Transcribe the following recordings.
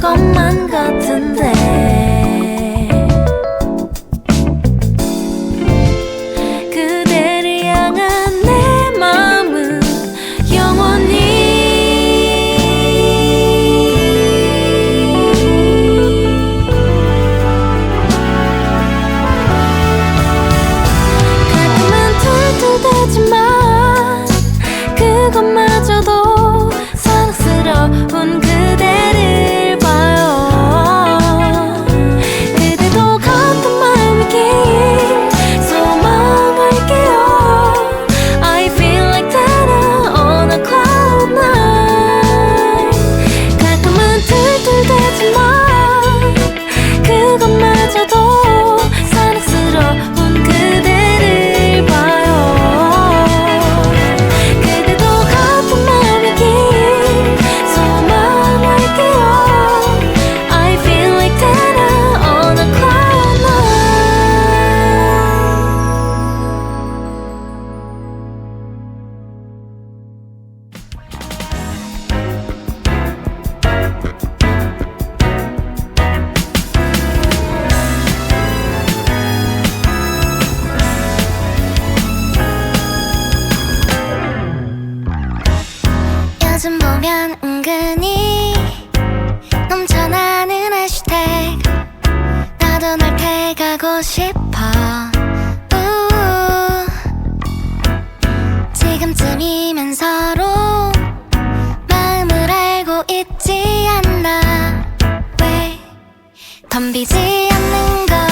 것만 같은데. 보이지 않는 것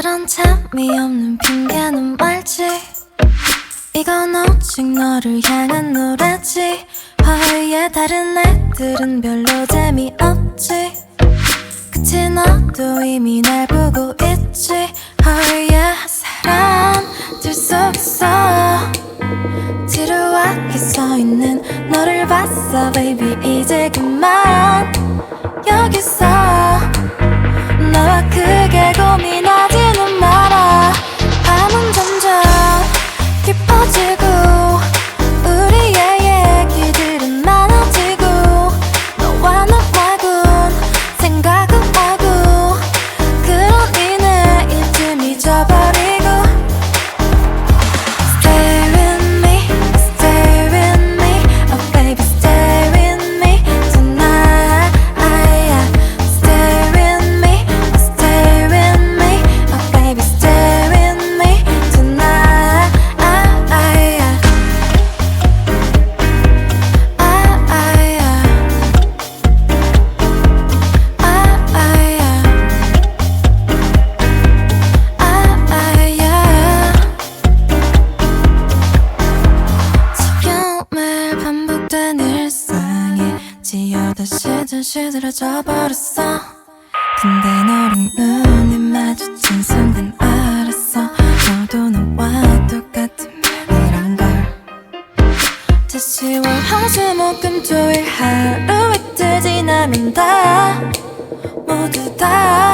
그런 재미없는 핑계는 말지. 이건 오직 너를 향한 노래지. 화요에 다른 애들은 별로 재미없지. 그치 너도 이미 날 보고 있지. 화요에 사람 둘수 없어. 지루하게 서있는 너를 봤어 baby. 이제 그만. 여기서 나와 그 수목금토일 하루 이틀 지나면 다. 모두 다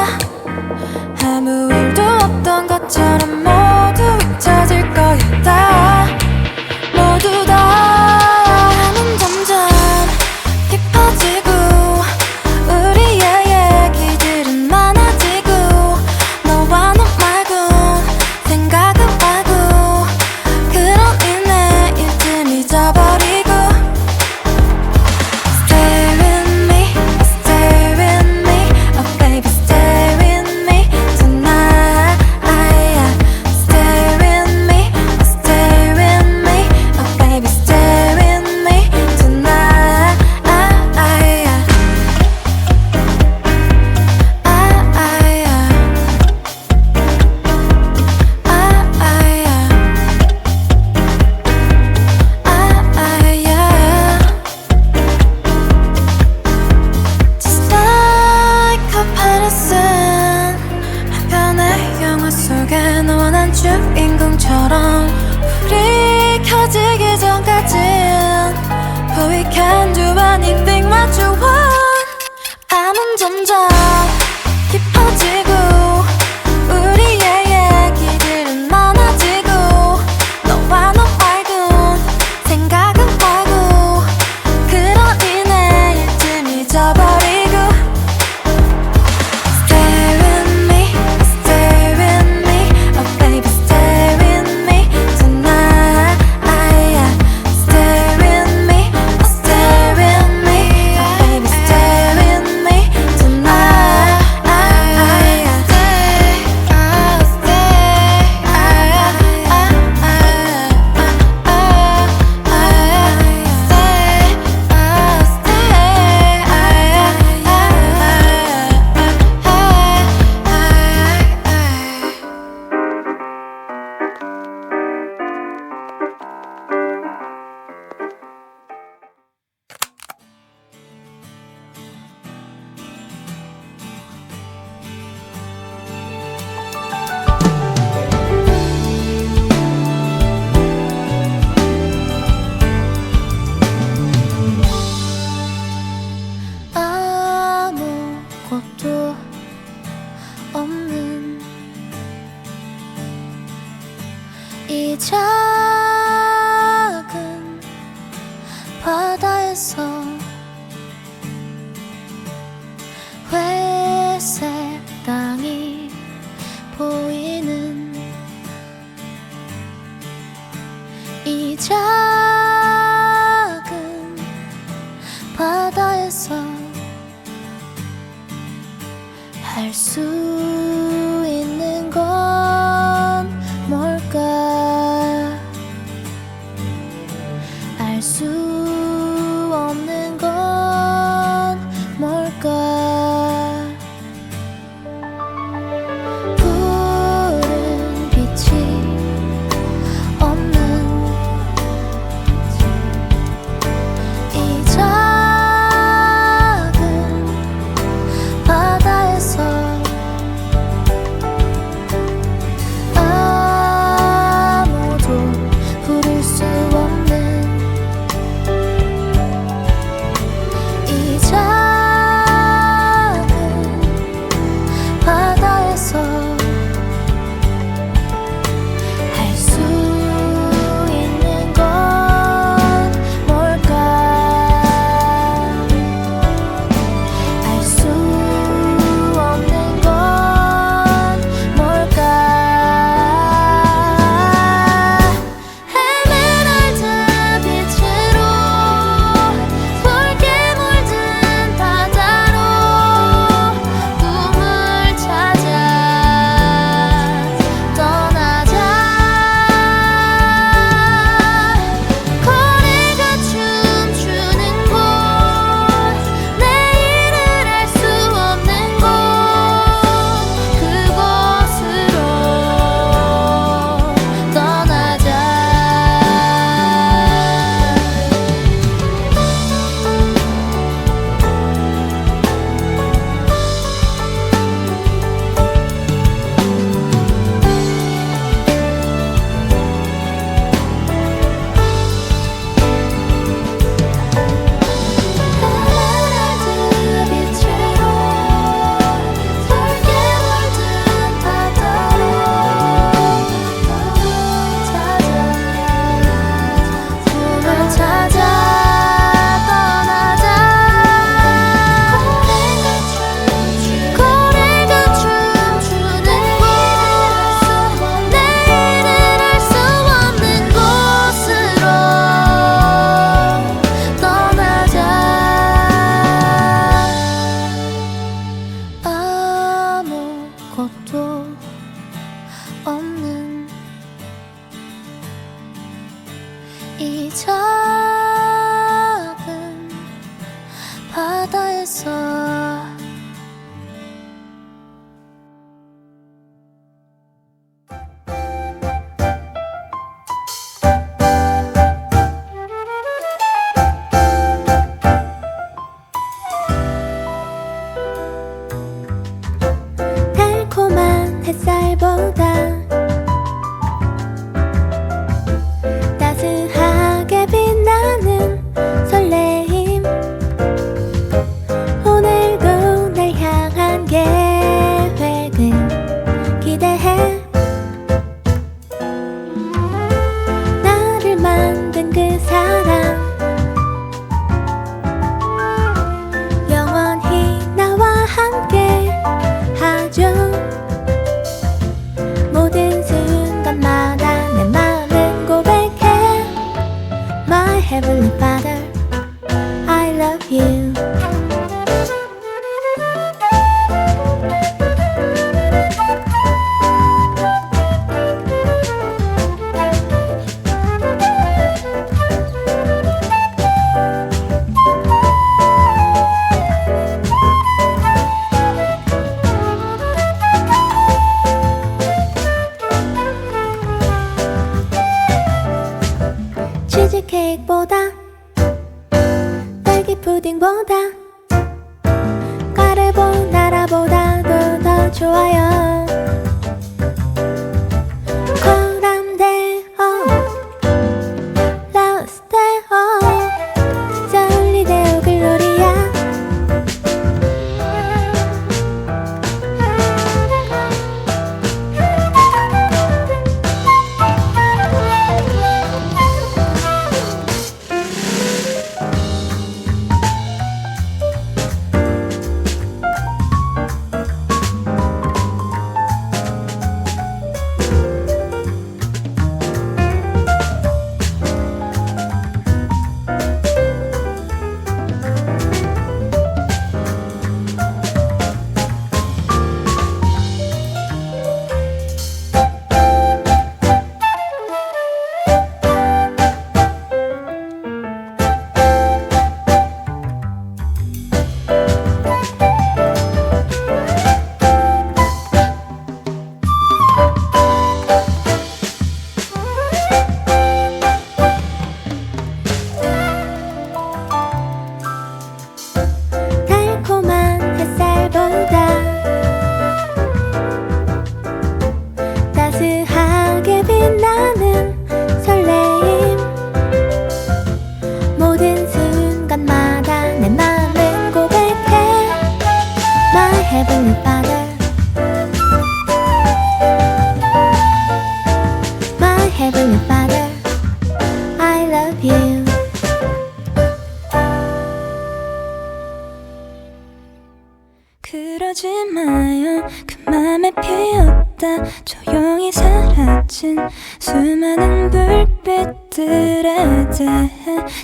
것들에 대해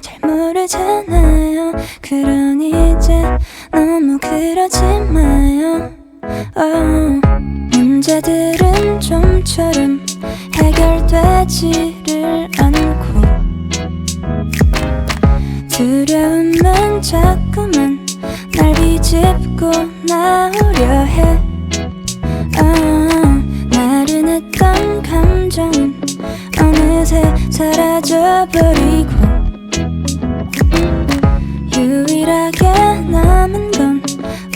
잘 모르잖아요 그런 이제 너무 그러지 마요 oh. 문제들은 좀처럼 해결되지를 않고 두려움만 자꾸만 날 비집고 나오려 해 oh. 나른했던 감정 사라져버리고 유일하게 남은 건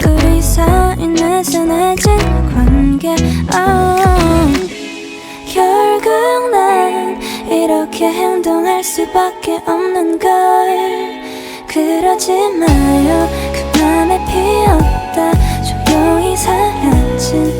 우리 사이 내선해진 관계. Oh. 결국 난 이렇게 행동할 수밖에 없는 걸. 그러지 마요. 그밤에 피었다. 조용히 사라진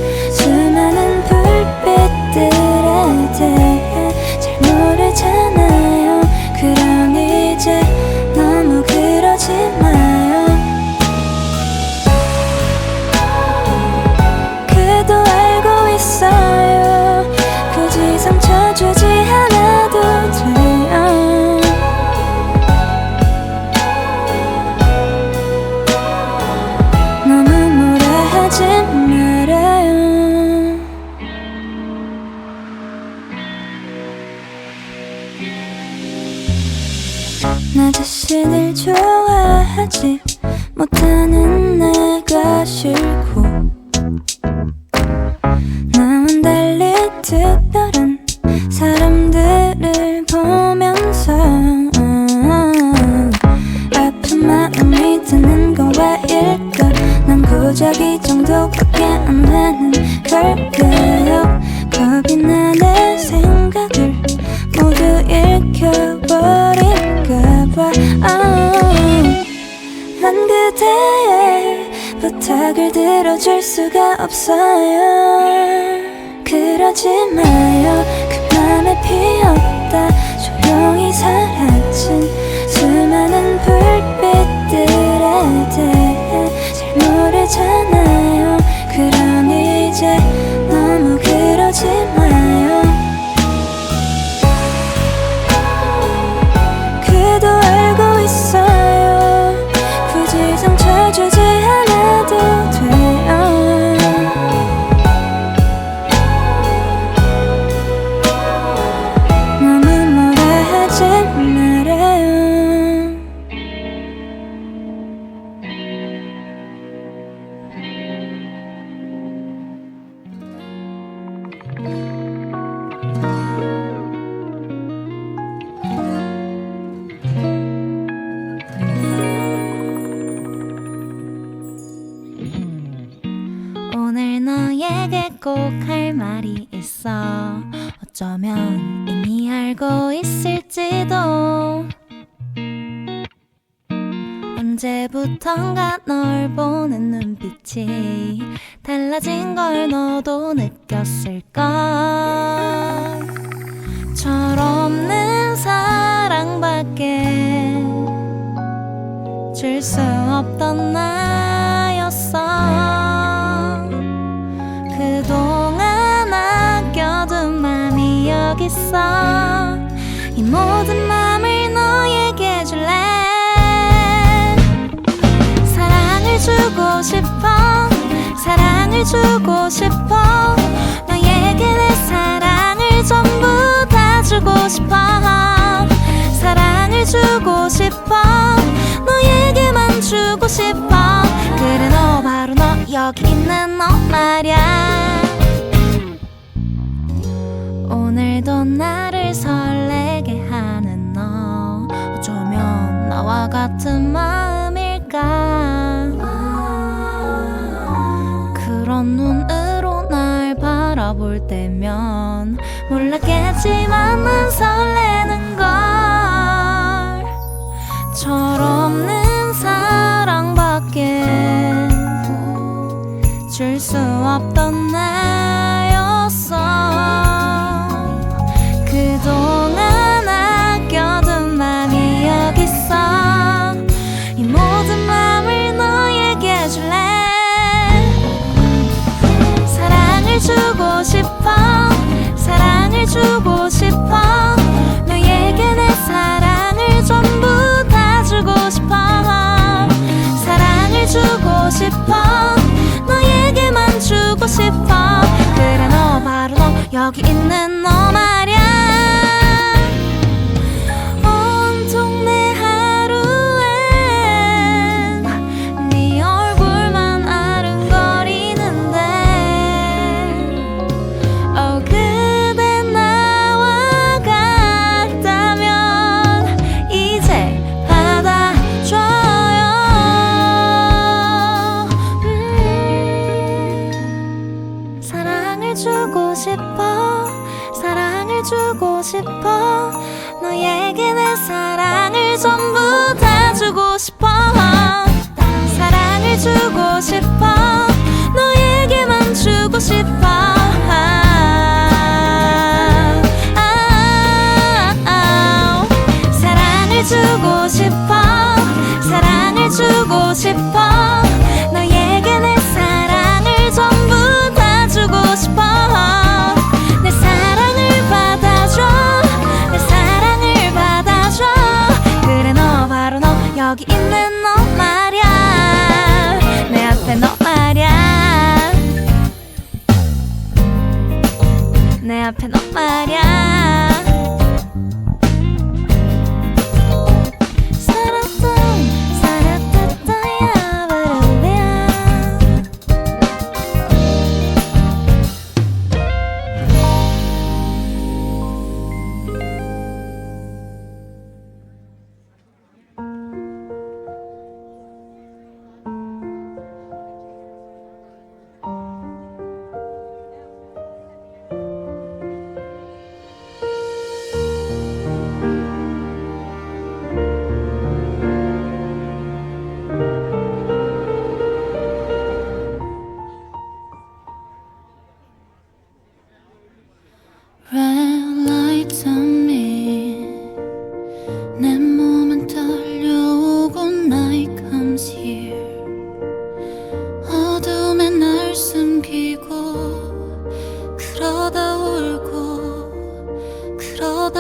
걸까요? 겁이 나내 생각을 모두 읽혀버릴까봐. 난 그대의 부탁을 들어줄 수가 없어요. 그러지 마요. 그 맘에 피었다. 조용히 사라진 수많은 불빛들에 대해 잘 모르잖아 언제부턴가 널 보는 눈빛이 달라진 걸 너도 느꼈을걸. 철없는 사랑밖에 줄 수 없던 나였어. 그동안 아껴둔 맘이 여기 있어. 이 모든 맘 주고 싶어 사랑을 주고 싶어. 너에게 내 사랑을 전부 다 주고 싶어. 사랑을 주고 싶어 너에게만 주고 싶어. 그래 너 바로 너 여기 있는 너 말야. 오늘도 나를 설레게 하는 너 어쩌면 나와 같은 마 바라볼 때면 몰랐겠지만 난 설레는 걸. 철없는 사랑밖에 줄 수 없던 나였어 싶어. 너에게만 주고 싶어. 그래 너 바로 너 여기 있는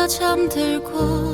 잠들고